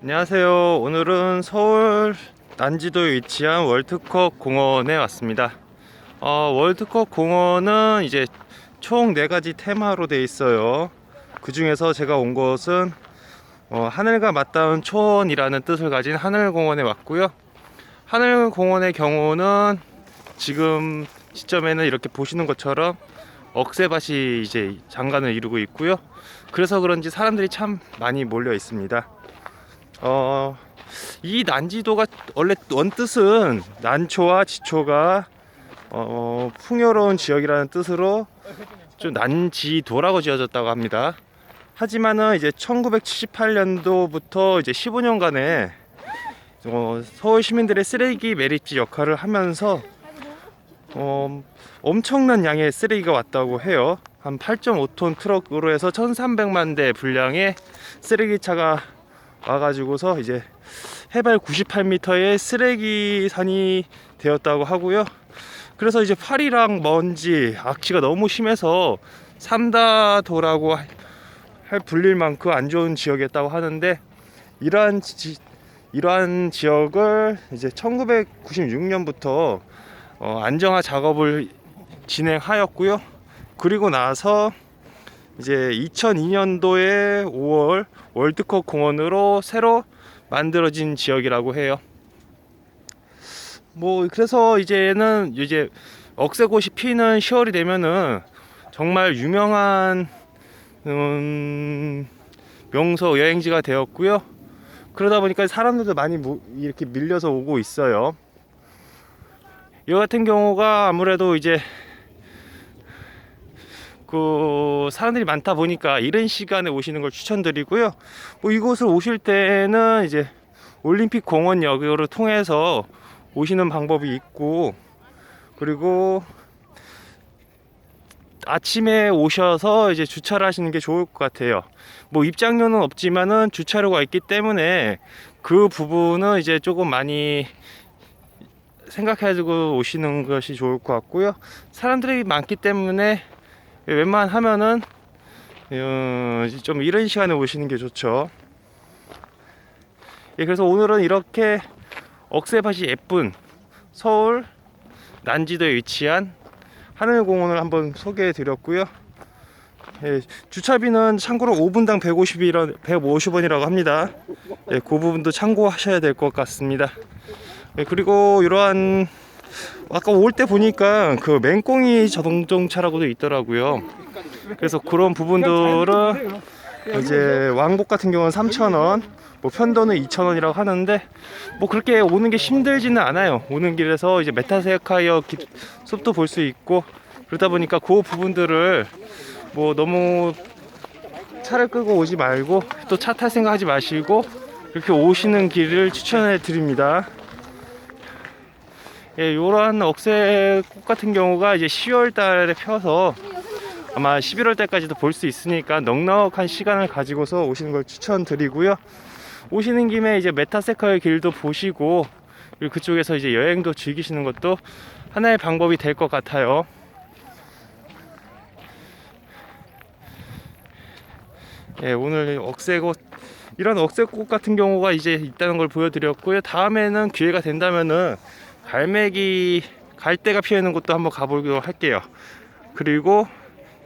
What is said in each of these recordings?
안녕하세요. 오늘은 서울 난지도에 위치한 월드컵 공원에 왔습니다. 어, 월드컵 공원은 이제 총 네 가지 테마로 돼 있어요. 그 중에서 제가 온 곳은 어, 하늘과 맞닿은 초원이라는 뜻을 가진 하늘공원에 왔고요. 하늘공원의 경우는 지금 시점에는 이렇게 보시는 것처럼 억새밭이 이제 장관을 이루고 있고요. 그래서 그런지 사람들이 참 많이 몰려 있습니다. 어, 이 난지도가 원래 원뜻은 난초와 지초가 어, 풍요로운 지역이라는 뜻으로 좀 난지도라고 지어졌다고 합니다. 하지만은 이제 1978년도부터 이제 15년간에 어, 서울 시민들의 쓰레기 매립지 역할을 하면서 어, 엄청난 양의 쓰레기가 왔다고 해요. 한 8.5톤 트럭으로 해서 1,300만 대 분량의 쓰레기차가 와가지고서 이제 해발 98m의 쓰레기 산이 되었다고 하고요. 그래서 이제 파리랑 먼지, 악취가 너무 심해서 삼다도라고 할 불릴 만큼 안 좋은 지역이었다고 하는데 이러한 지, 이러한 지역을 이제 1996년부터 어, 안정화 작업을 진행하였고요. 그리고 나서 이제 2002년도에 5월 월드컵 공원으로 새로 만들어진 지역이라고 해요. 뭐 그래서 이제는 이제 억새꽃이 피는 10월이 되면은 정말 유명한 음, 명소 여행지가 되었고요. 그러다 보니까 사람들도 많이 모- 이렇게 밀려서 오고 있어요. 이 같은 경우가 아무래도 이제 그 사람들이 많다 보니까 이른 시간에 오시는 걸 추천드리고요. 뭐 이곳을 오실 때는 이제 올림픽 공원역으로 통해서 오시는 방법이 있고 그리고 아침에 오셔서 이제 주차를 하시는 게 좋을 것 같아요. 뭐 입장료는 없지만은 주차료가 있기 때문에 그 부분은 이제 조금 많이 생각해가지고 오시는 것이 좋을 것 같고요. 사람들이 많기 때문에 웬만하면은 어, 좀 이른 시간에 오시는 게 좋죠. 예, 그래서 오늘은 이렇게 억새밭이 예쁜 서울 난지도에 위치한 하늘공원을 한번 소개해 드렸고요. 예, 주차비는 참고로 5분당 150이라, 150원이라고 합니다. 예, 그 부분도 참고하셔야 될 것 같습니다. 예, 그리고 이러한 아까 올 때 보니까 그 맹꽁이 자동정차라고도 있더라고요. 그래서 그런 부분들은 이제 왕복 같은 경우는 3,000원, 뭐 편도는 2,000원이라고 하는데 뭐 그렇게 오는 게 힘들지는 않아요. 오는 길에서 이제 메타세카이어 기- 숲도 볼 수 있고 그러다 보니까 그 부분들을 뭐 너무 차를 끌고 오지 말고 또 차 탈 생각하지 마시고 이렇게 오시는 길을 추천해 드립니다. 예, 요런 억새꽃 같은 경우가 이제 10월 달에 펴서 아마 11월 달까지도 볼 수 있으니까 넉넉한 시간을 가지고서 오시는 걸 추천드리고요. 오시는 김에 이제 메타세카의 길도 보시고 그리고 그쪽에서 이제 여행도 즐기시는 것도 하나의 방법이 될 것 같아요. 예, 오늘 억새꽃 이런 억새꽃 같은 경우가 이제 있다는 걸 보여드렸고요. 다음에는 기회가 된다면은 갈매기 갈대가 피어 있는 곳도 한번 가보기로 할게요. 그리고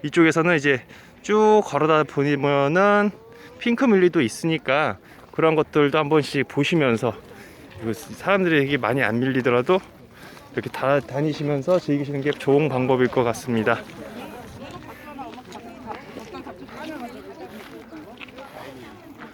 이쪽에서는 이제 쭉 걸어다 보면은 핑크뮬리도 있으니까 그런 것들도 한 번씩 보시면서 사람들이 되게 많이 안 밀리더라도 이렇게 다 다니시면서 즐기시는 게 좋은 방법일 것 같습니다.